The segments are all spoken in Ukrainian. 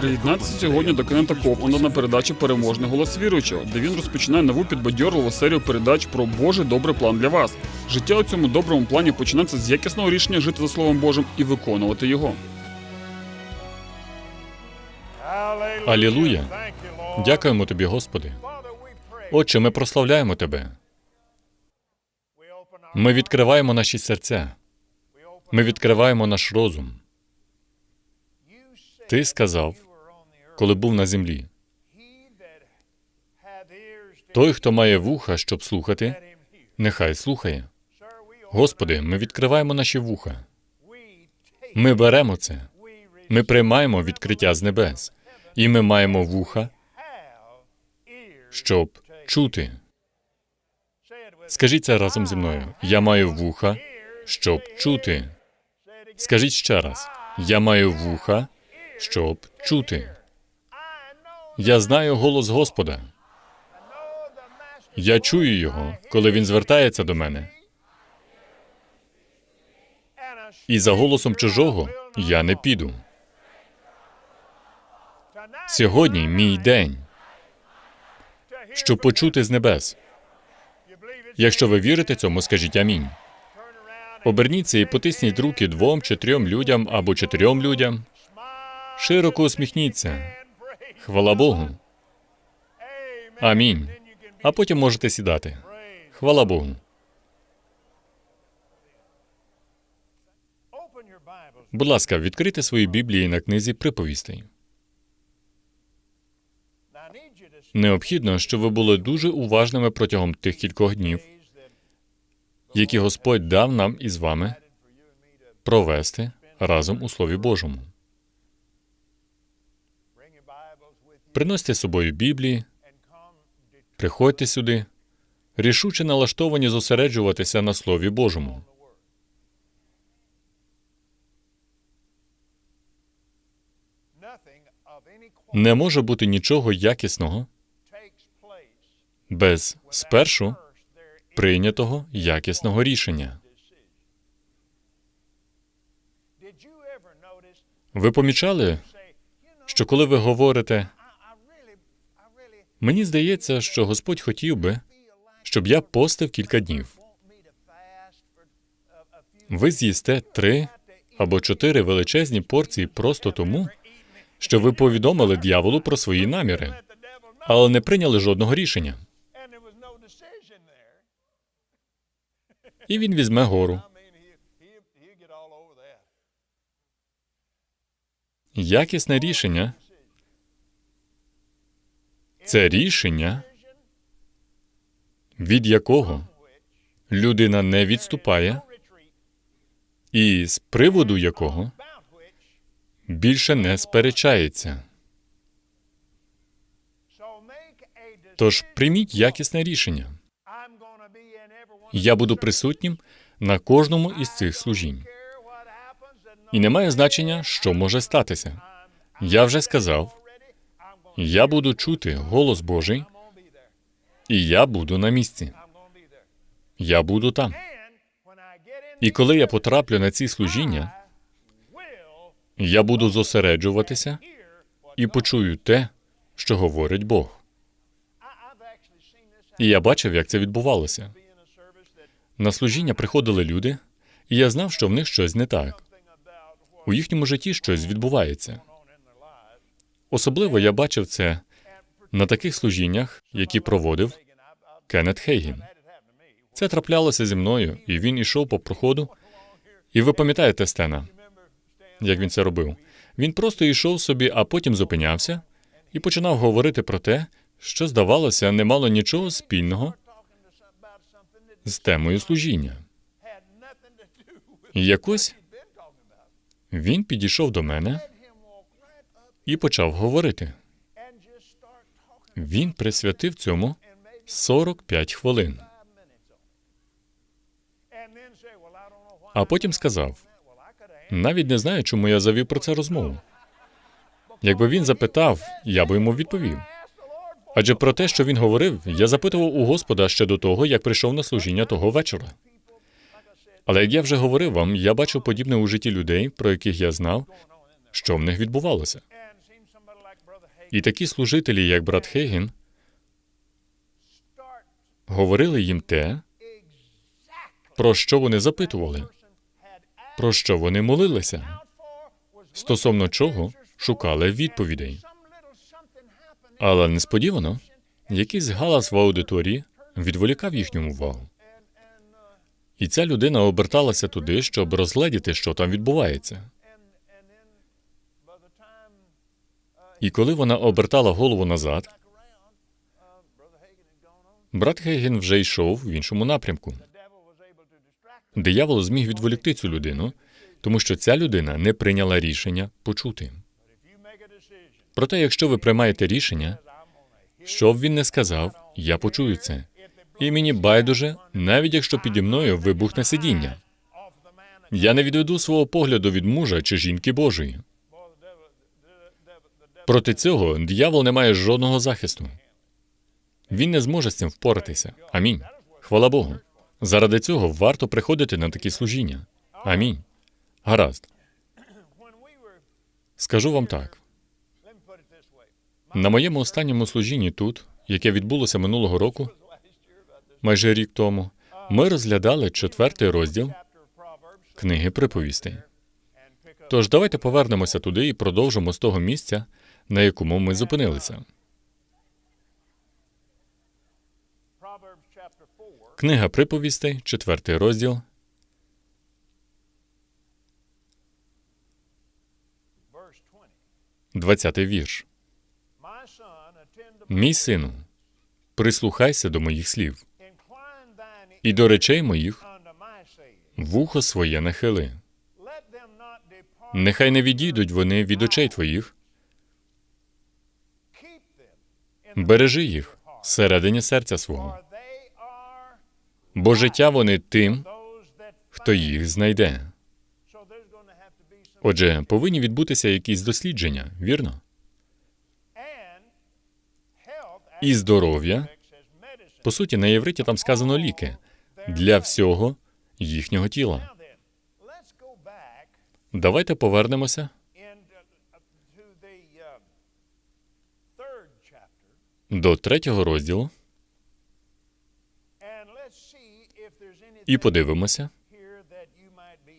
Приєднатися сьогодні до Кеннета Копланда на передачі Переможний голос віруючого, де він розпочинає нову підбадьорливу серію передач про Божий добрий план для вас. Життя у цьому доброму плані починається з якісного рішення жити за Словом Божим і виконувати його. Алілуя! Дякуємо тобі, Господи. Отче, ми прославляємо тебе. Ми відкриваємо наші серця. Ми відкриваємо наш розум. Ти сказав, коли був на землі. Той, хто має вуха, щоб слухати, нехай слухає. Господи, ми відкриваємо наші вуха. Ми беремо це. Ми приймаємо відкриття з небес, і ми маємо вуха, щоб чути. Скажіть це разом зі мною. Я маю вуха, щоб чути. Скажіть ще раз. Я маю вуха, щоб чути. Я знаю голос Господа. Я чую його, коли він звертається до мене. І за голосом чужого я не піду. Сьогодні мій день, щоб почути з небес. Якщо ви вірите цьому, скажіть амінь. Оберніться і потисніть руки двом чи трьом людям або чотирьом людям. Широко усміхніться. Хвала Богу. Амінь. А потім можете сідати. Хвала Богу. Будь ласка, відкрийте свої біблії на книзі приповістей. Необхідно, щоб ви були дуже уважними протягом тих кількох днів, які Господь дав нам із вами провести разом у Слові Божому. Приносьте з собою Біблії, приходьте сюди, рішуче налаштовані зосереджуватися на Слові Божому. Не може бути нічого якісного без спершу прийнятого якісного рішення. Ви помічали, що коли ви говорите, мені здається, що Господь хотів би, щоб я постив кілька днів. Ви з'їсте три або чотири величезні порції просто тому, що ви повідомили дьяволу про свої наміри, але не прийняли жодного рішення. І він візьме гору. Якісне рішення це рішення, від якого людина не відступає, і з приводу якого більше не сперечається. Тож прийміть якісне рішення. Я буду присутнім на кожному із цих служінь. І немає значення, що може статися. Я вже сказав, я буду чути голос Божий, і я буду на місці. Я буду там. І коли я потраплю на ці служіння, я буду зосереджуватися і почую те, що говорить Бог. І я бачив, як це відбувалося. На служіння приходили люди, і я знав, що в них щось не так. У їхньому житті щось відбувається. Особливо я бачив це на таких служіннях, які проводив Кеннет Хейгін. Це траплялося зі мною, і він ішов по проходу. І ви пам'ятаєте Стена, як він це робив? Він просто йшов собі, а потім зупинявся і починав говорити про те, що, здавалося, не мало нічого спільного з темою служіння. І якось він підійшов до мене і почав говорити. Він присвятив цьому 45 хвилин. А потім сказав: навіть не знаю, чому я завів про це розмову. Якби він запитав, я би йому відповів. Адже про те, що він говорив, я запитував у Господа ще до того, як прийшов на служіння того вечора. Але як я вже говорив вам, я бачив подібне у житті людей, про яких я знав, що в них відбувалося. І такі служителі, як брат Хейген, говорили їм те, про що вони запитували, про що вони молилися, стосовно чого шукали відповідей. Але несподівано якийсь галас в аудиторії відволікав їхню увагу. І ця людина оберталася туди, щоб розгледіти, що там відбувається. І коли вона обертала голову назад, брат Хейген вже йшов в іншому напрямку. Диявол зміг відволікти цю людину, тому що ця людина не прийняла рішення почути. Проте, якщо ви приймаєте рішення, що б він не сказав, я почую це. І мені байдуже, навіть якщо піді мною вибухне сидіння. Я не відведу свого погляду від мужа чи жінки Божої. Проти цього диявол не має жодного захисту. Він не зможе з цим впоратися. Амінь. Хвала Богу. Заради цього варто приходити на такі служіння. Амінь. Гаразд. Скажу вам так: на моєму останньому служінні тут, яке відбулося минулого року, майже рік тому, ми розглядали четвертий розділ книги приповістей. Тож давайте повернемося туди і продовжимо з того місця, на якому ми зупинилися. Книга приповістей, четвертий розділ, двадцятий вірш. Мій сину, прислухайся до моїх слів, і до речей моїх вухо своє нахили. Нехай не відійдуть вони від очей твоїх, бережи їх всередині серця свого, бо життя вони тим, хто їх знайде. Отже, повинні відбутися якісь дослідження, вірно? І здоров'я. По суті, на євриті там сказано ліки для всього їхнього тіла. Давайте повернемося до третього розділу і подивимося,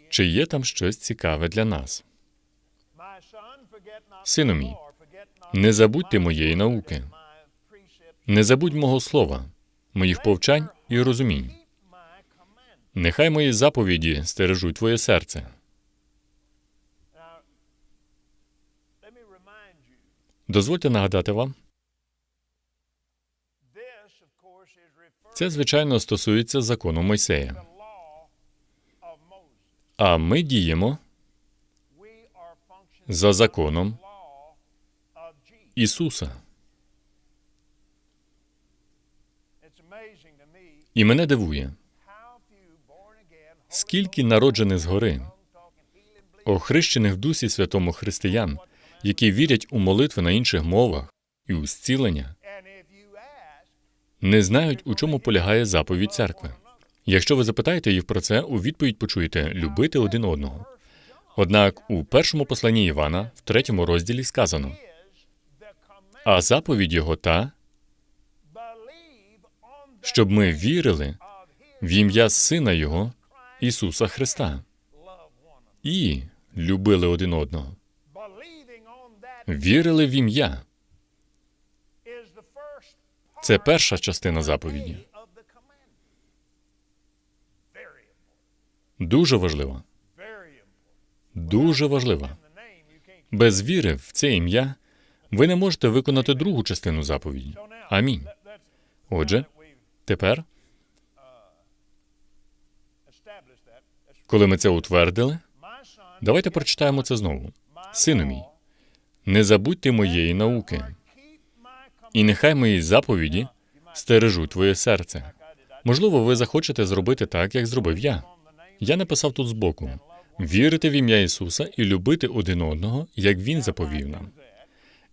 чи є там щось цікаве для нас. Сину мій, Не забудьте моєї науки, не забудь мого слова, моїх повчань і розумінь. Нехай мої заповіді стережуть твоє серце. Дозвольте нагадати вам, це звичайно стосується закону Мойсея. А ми діємо за законом Ісуса. І мене дивує, скільки народжених згори, охрещених в Дусі Святому християн, які вірять у молитви на інших мовах і у зцілення, не знають, у чому полягає заповідь церкви. Якщо ви запитаєте їх про це, у відповідь почуєте любити один одного. Однак у першому посланні Івана, в третьому розділі сказано: а заповідь його та, щоб ми вірили в ім'я Сина Його, Ісуса Христа, і любили один одного, вірили в ім'я. Це перша частина заповіді. Дуже важлива. Дуже важлива. Без віри в це ім'я ви не можете виконати другу частину заповіді. Амінь. Отже, тепер, коли ми це утвердили, давайте прочитаємо це знову. Сину мій, не забудьте моєї науки, і нехай мої заповіді стережуть твоє серце. Можливо, ви захочете зробити так, як зробив я. Я написав тут збоку: вірити в ім'я Ісуса і любити один одного, як Він заповів нам.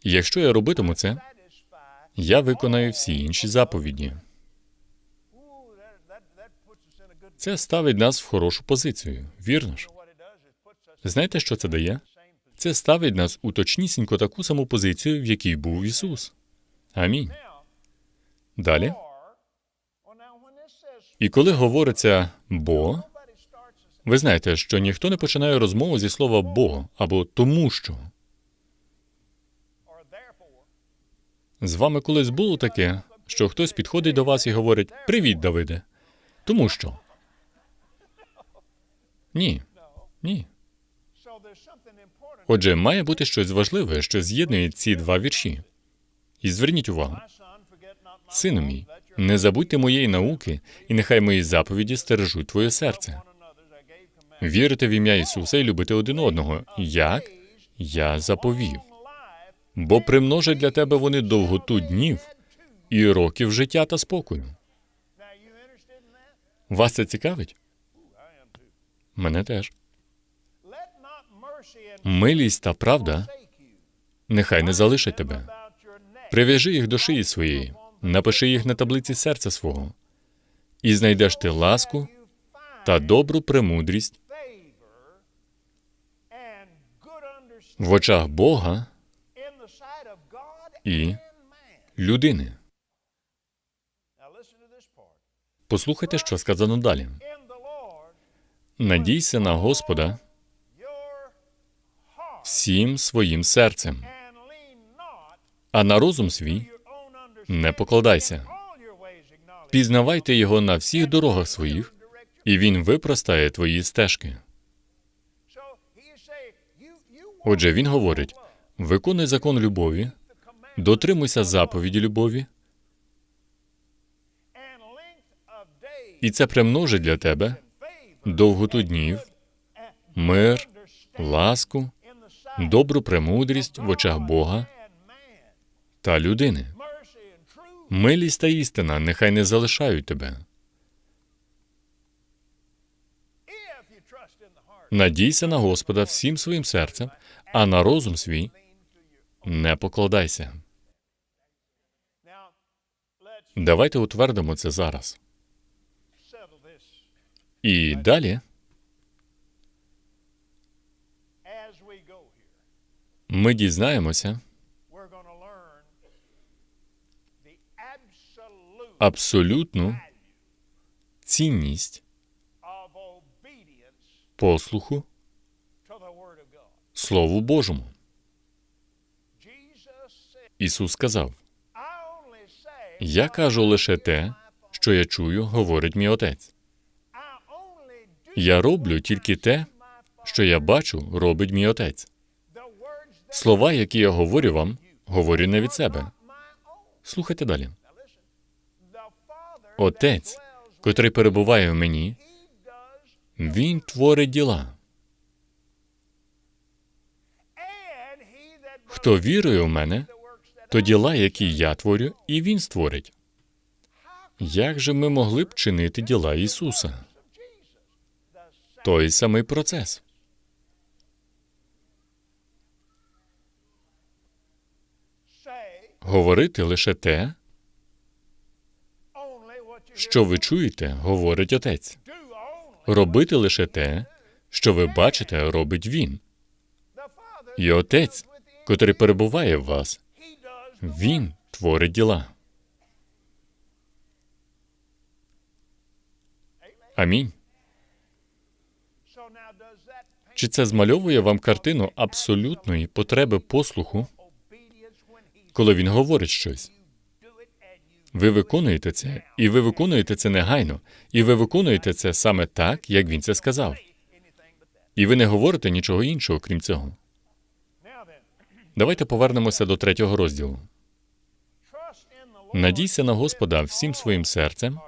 І якщо я робитиму це, я виконаю всі інші заповіді. Це ставить нас в хорошу позицію, вірно ж? Знаєте, що це дає? Це ставить нас у точнісінько таку саму позицію, в якій був Ісус. Амінь. Далі. І коли говориться бо, ви знаєте, що ніхто не починає розмову зі слова бо або тому що. З вами колись було таке, що хтось підходить до вас і говорить: Привіт, Давиде. Тому що? Ні. Ні. Отже, має бути щось важливе, що з'єднує ці два вірші. І зверніть увагу, сину мій, не забудьте моєї науки, і нехай мої заповіді стережуть твоє серце. Вірити в ім'я Ісуса і любити один одного, як я заповів. Бо примножать для тебе вони довготу днів і років життя та спокою. Вас це цікавить? Мене теж. Милість та правда нехай не залишать тебе. Прив'яжи їх до шиї своєї, напиши їх на таблиці серця свого, і знайдеш ти ласку та добру премудрість в очах Бога і людини. Послухайте, що сказано далі. Надійся на Господа всім своїм серцем, а на розум свій не покладайся. Пізнавайте його на всіх дорогах своїх, і він випростає твої стежки. Отже, він говорить: виконуй закон любові, дотримуйся заповіді любові, і це примножить для тебе довготу днів, мир, ласку, добру премудрість в очах Бога та людини. Милість та істина нехай не залишають тебе. Надійся на Господа всім своїм серцем, а на розум свій не покладайся. Давайте утвердимо це зараз. І далі ми дізнаємося абсолютну цінність послуху Слову Божому. Ісус сказав: Я кажу лише те, що я чую, говорить мій отець. Я роблю тільки те, що я бачу, робить мій отець. Слова, які я говорю вам, говорю не від себе. Слухайте далі. Отець, котрий перебуває в мені, він творить діла. Хто вірує в мене, то діла, які я творю, і він створить. Як же ми могли б чинити діла Ісуса? Той самий процес. Говорити лише те, що ви чуєте, говорить Отець. Робити лише те, що ви бачите, робить Він. І Отець, котрий перебуває в вас, Він творить діла. Амінь. Чи це змальовує вам картину абсолютної потреби послуху, коли він говорить щось? Ви виконуєте це, і ви виконуєте це негайно, і ви виконуєте це саме так, як він це сказав. І ви не говорите нічого іншого, крім цього. Давайте повернемося до третього розділу. Надійся на Господа всім своїм серцем,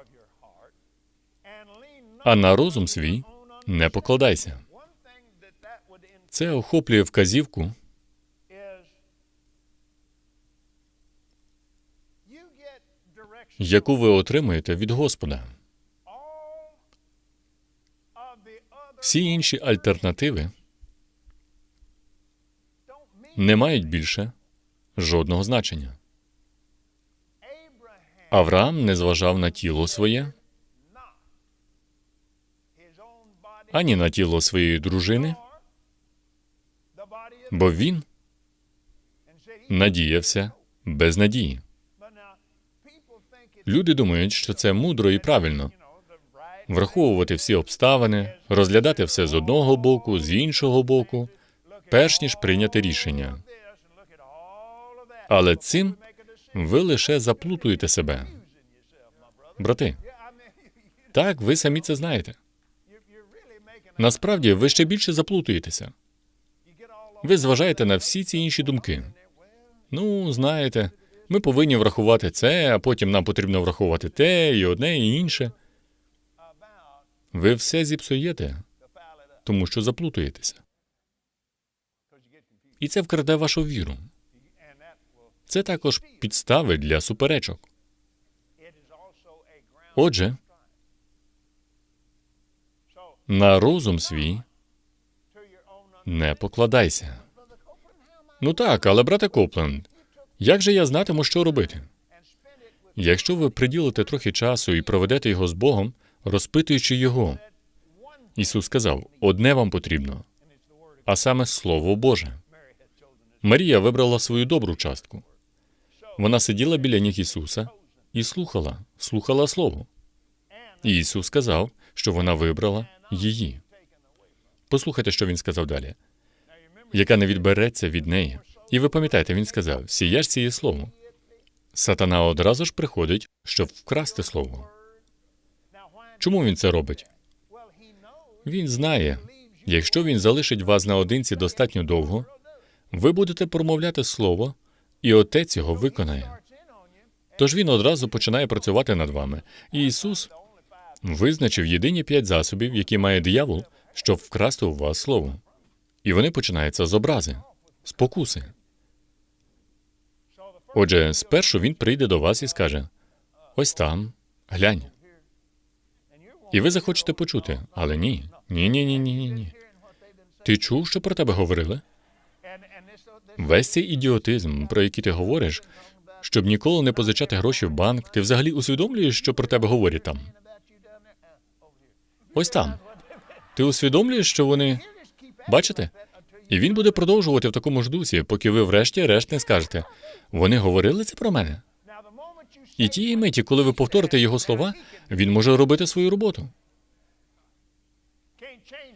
а на розум свій не покладайся. Це охоплює вказівку, яку ви отримуєте від Господа. Всі інші альтернативи не мають більше жодного значення. Авраам не зважав на тіло своє, ані на тіло своєї дружини, Бо він надіявся без надії. Люди думають, що це мудро і правильно враховувати всі обставини, розглядати все з одного боку, з іншого боку, перш ніж прийняти рішення. Але цим ви лише заплутуєте себе. Брати, так, ви самі це знаєте. Насправді, ви ще більше заплутуєтеся. Ви зважаєте на всі ці інші думки. Ну, знаєте, ми повинні врахувати це, а потім нам потрібно врахувати те, і одне, і інше. Ви все зіпсуєте, тому що заплутуєтеся. І це вкраде вашу віру. Це також підстави для суперечок. Отже, на розум свій не покладайся. Ну так, але брате Копленд, як же я знатиму, що робити? Якщо ви приділите трохи часу і проведете його з Богом, розпитуючи його, Ісус сказав: одне вам потрібно, а саме Слово Боже. Марія вибрала свою добру частку. Вона сиділа біля ніг Ісуса і слухала, слухала Слово. І Ісус сказав, що вона вибрала її. Послухайте, що він сказав далі, яка не відбереться від неї. І ви пам'ятаєте, він сказав: сіяш сіє слово. Сатана одразу ж приходить, щоб вкрасти слово. Чому він це робить? Він знає, якщо він залишить вас наодинці достатньо довго, ви будете промовляти слово, і отець його виконає. Тож він одразу починає працювати над вами. І Ісус визначив єдині п'ять засобів, які має диявол, щоб вкрасти у вас слово. І вони починаються з образи, спокуси. Отже, спершу він прийде до вас і скаже: ось там, глянь. І ви захочете почути, але ні. Ні, ні, ні, ні, ні, ні. Ти чув, що про тебе говорили? Весь цей ідіотизм, про який ти говориш, щоб ніколи не позичати гроші в банк, ти взагалі усвідомлюєш, що про тебе говорять там? Ось там. Ти усвідомлюєш, що вони. Бачите? І він буде продовжувати в такому ж дусі, поки ви врешті-решт не скажете. Вони говорили це про мене. І тієї миті, коли ви повторите його слова, він може робити свою роботу.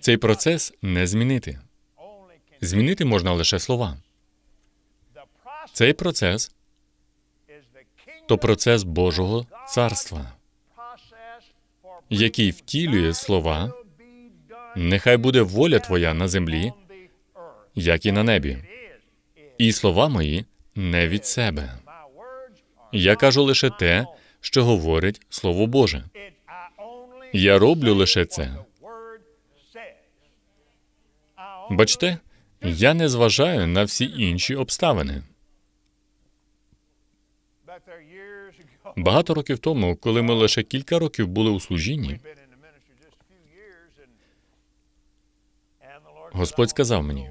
Цей процес не змінити. Змінити можна лише слова. Цей процес то процес Божого царства, який втілює слова. Нехай буде воля твоя на землі, як і на небі. І слова мої не від себе. Я кажу лише те, що говорить Слово Боже. Я роблю лише це. Бачите, я не зважаю на всі інші обставини. Багато років тому, коли ми лише кілька років були у служінні, Господь сказав мені: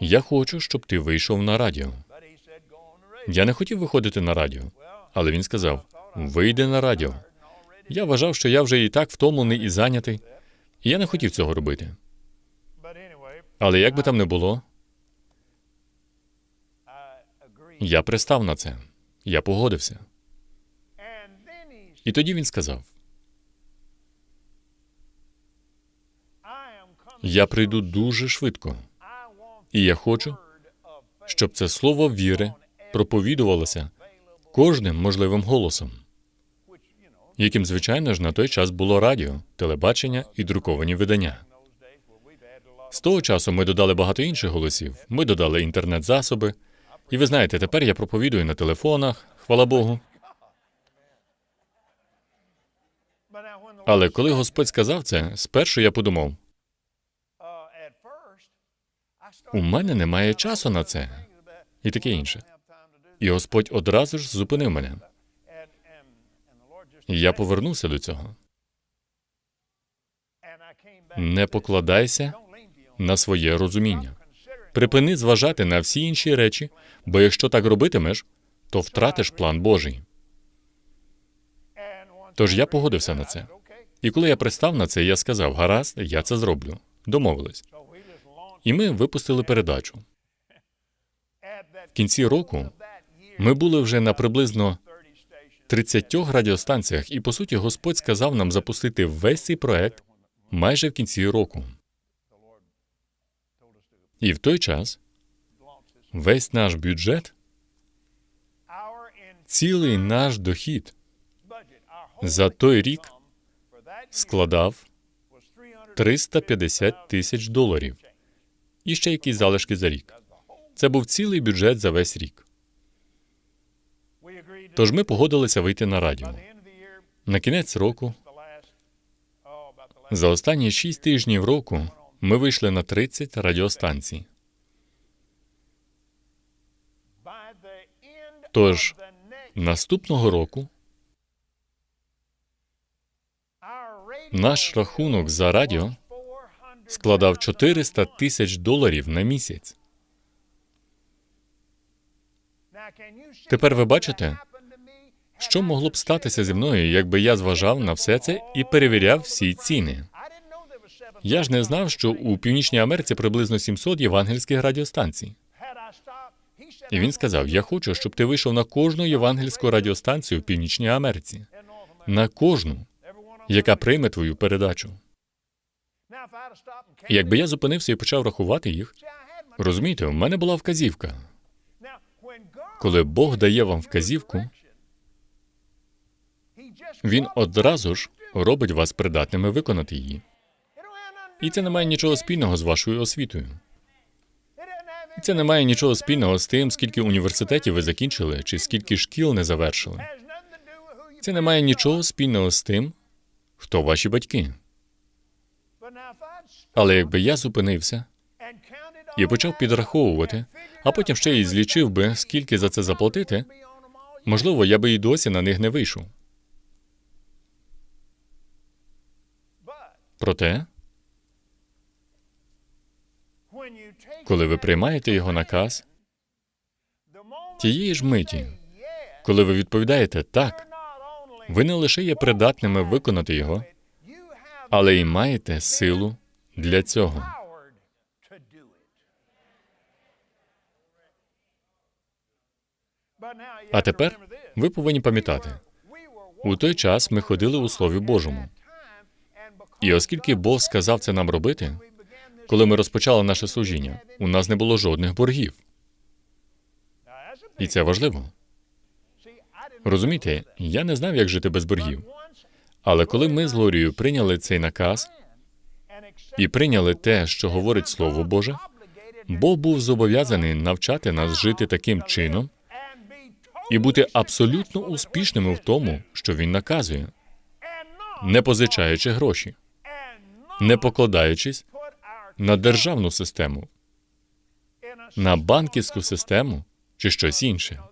я хочу, щоб ти вийшов на радіо. Я не хотів виходити на радіо, але він сказав: вийди на радіо. Я вважав, що я вже і так втомлений і зайнятий, і я не хотів цього робити. Але як би там не було, я пристав на це. Я погодився. І тоді він сказав: Я прийду дуже швидко, і я хочу, щоб це слово віри проповідувалося кожним можливим голосом, яким, звичайно ж, на той час було радіо, телебачення і друковані видання. З того часу ми додали багато інших голосів. Ми додали інтернет-засоби. І ви знаєте, тепер я проповідую на телефонах, хвала Богу. Але коли Господь сказав це, спершу я подумав: у мене немає часу на це і таке інше. І Господь одразу ж зупинив мене. І я повернувся до цього. Не покладайся на своє розуміння. Припини зважати на всі інші речі, бо якщо так робитимеш, то втратиш план Божий. Тож я погодився на це. І коли я пристав на це, я сказав: гаразд, я це зроблю. Домовились. І ми випустили передачу. В кінці року ми були вже на приблизно 30 радіостанціях, і по суті Господь сказав нам запустити весь цей проект майже в кінці року. І в той час весь наш бюджет, цілий наш дохід за той рік складав 350 тисяч доларів і ще якісь залишки за рік. Це був цілий бюджет за весь рік. Тож ми погодилися вийти на радіо. На кінець року, за останні 6 тижнів року, ми вийшли на 30 радіостанцій. Тож наступного року наш рахунок за радіо складав 400 тисяч доларів на місяць. Тепер ви бачите, Що могло б статися зі мною, якби я зважав на все це і перевіряв всі ціни? Я ж не знав, що у Північній Америці приблизно 700 євангельських радіостанцій. І він сказав: Я хочу, щоб ти вийшов на кожну євангельську радіостанцію в Північній Америці, на кожну, яка прийме твою передачу. Якби я зупинився і почав рахувати їх, розумієте, у мене була вказівка. Коли Бог дає вам вказівку, він одразу ж робить вас придатними виконати її. І це не має нічого спільного з вашою освітою. І це не має нічого спільного з тим, скільки університетів ви закінчили, чи скільки шкіл не завершили. Це не має нічого спільного з тим, хто ваші батьки. Але якби я зупинився і почав підраховувати, а потім ще й злічив би, скільки за це заплатити, можливо, я би і досі на них не вийшов. Проте, коли ви приймаєте його наказ, тієї ж миті, коли ви відповідаєте так, ви не лише є придатними виконати його, але й маєте силу для цього. А тепер ви повинні пам'ятати, у той час ми ходили у Слові Божому. І оскільки Бог сказав це нам робити, коли ми розпочали наше служіння, у нас не було жодних боргів. І це важливо. Розумієте, я не знав, як жити без боргів. Але коли ми з Лорією прийняли цей наказ і прийняли те, що говорить Слово Боже, Бог був зобов'язаний навчати нас жити таким чином і бути абсолютно успішними в тому, що він наказує, не позичаючи гроші, не покладаючись на державну систему, на банківську систему чи щось інше.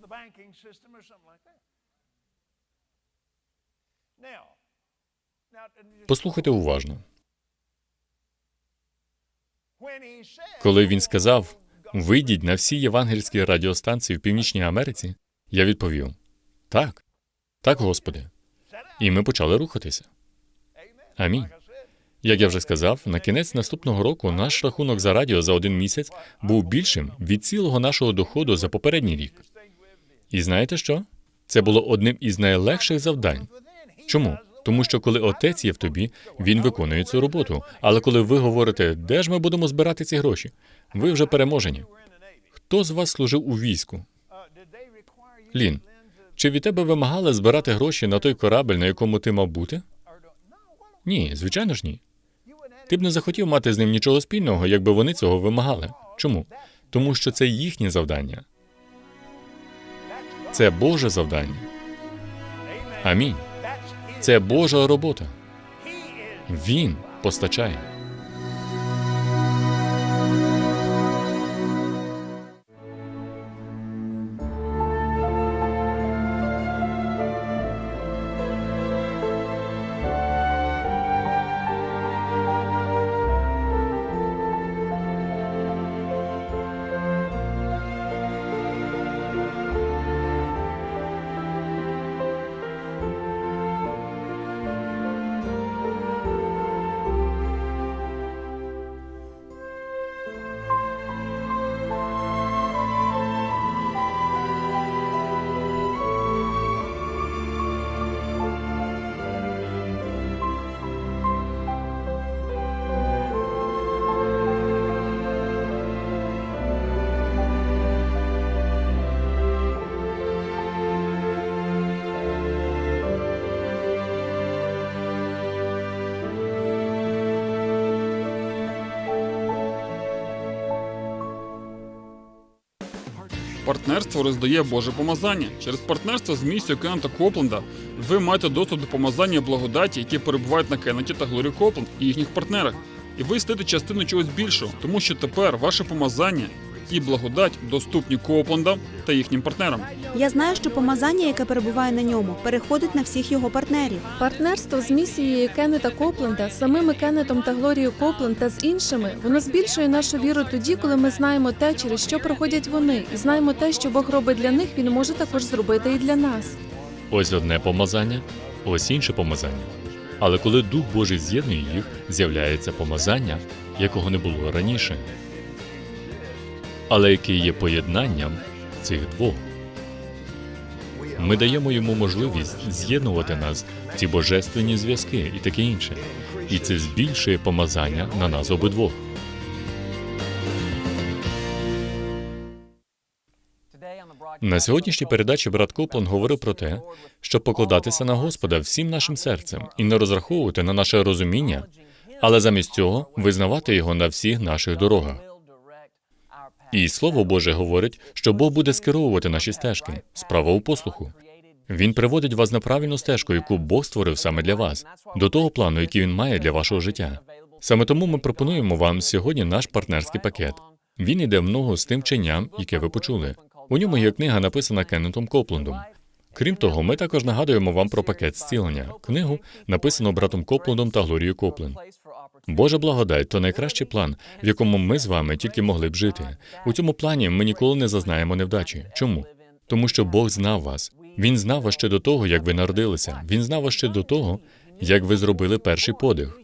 Послухайте уважно. Коли він сказав вийдіть на всі євангельські радіостанції в Північній Америці, я відповів так, так, Господи. І ми почали рухатися. Амінь. Як я вже сказав, на кінець наступного року наш рахунок за радіо за один місяць був більшим від цілого нашого доходу за попередній рік. І знаєте що? Це було одним із найлегших завдань. Чому? Тому що коли отець є в тобі, він виконує цю роботу. Але коли ви говорите, де ж ми будемо збирати ці гроші, ви вже переможені. Хто з вас служив у війську? Лін, чи від тебе вимагали збирати гроші на той корабель, на якому ти мав бути? Ні, звичайно ж ні. Ти б не захотів мати з ним нічого спільного, якби вони цього вимагали. Чому? Тому що це їхнє завдання. Це Боже завдання. Амінь. Це Божа робота. Він постачає. Партнерство роздає Боже помазання. Через партнерство з місією Кеннета Копленда ви маєте доступ до помазання благодаті, які перебувають на Кеннеті та Глорі Копленд і їхніх партнерах. І ви стаєте частиною чогось більшого, тому що тепер ваше помазання і благодать доступні Коплендам та їхнім партнерам. Я знаю, що помазання, яке перебуває на ньому, переходить на всіх його партнерів. Партнерство з місією Кеннета Копленда, самими Кеннетом та Глорією Копленд та з іншими, воно збільшує нашу віру тоді, коли ми знаємо те, через що проходять вони, і знаємо те, що Бог робить для них, він може також зробити і для нас. Ось одне помазання, ось інше помазання. Але коли Дух Божий з'єднує їх, з'являється помазання, якого не було раніше, але яке є поєднанням цих двох. Ми даємо йому можливість з'єднувати нас в ці божественні зв'язки і таке інше. І це збільшує помазання на нас обидвох. На сьогоднішній передачі брат Коплан говорив про те, щоб покладатися на Господа всім нашим серцем і не розраховувати на наше розуміння, але замість цього визнавати його на всіх наших дорогах. І Слово Боже говорить, що Бог буде скеровувати наші стежки, справа у послуху. Він приводить вас на правильну стежку, яку Бог створив саме для вас, до того плану, який він має для вашого життя. Саме тому ми пропонуємо вам сьогодні наш партнерський пакет. Він іде в ногу з тим вченням, яке ви почули. У ньому є книга, написана Кеннетом Коплендом. Крім того, ми також нагадуємо вам про пакет зцілення. Книгу написано братом Коплендом та Глорією Копленд. Божа благодать то найкращий план, в якому ми з вами тільки могли б жити. У цьому плані ми ніколи не зазнаємо невдачі. Чому? Тому що Бог знав вас. Він знав вас ще до того, як ви народилися. Він знав вас ще до того, як ви зробили перший подих.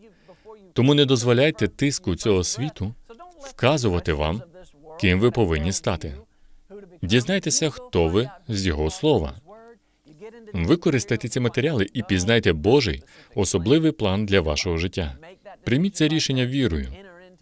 Тому не дозволяйте тиску цього світу вказувати вам, ким ви повинні стати. Дізнайтеся, хто ви з його слова. Використайте ці матеріали і пізнайте Божий особливий план для вашого життя. Прийміть це рішення вірою.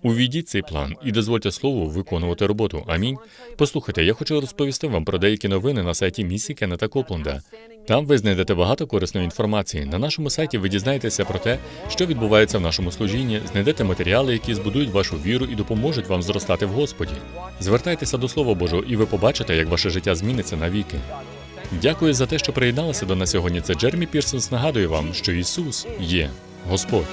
Увійдіть цей план і дозвольте слову виконувати роботу. Амінь. Послухайте, я хочу розповісти вам про деякі новини на сайті місії Кеннета Копленда. Там ви знайдете багато корисної інформації. На нашому сайті ви дізнаєтеся про те, що відбувається в нашому служінні, знайдете матеріали, які збудують вашу віру і допоможуть вам зростати в Господі. Звертайтеся до Слова Божого, і ви побачите, як ваше життя зміниться навіки. Дякую за те, що приєдналися до нас сьогодні. Це Джермі Пірсонс нагадує вам, що Ісус є Господь.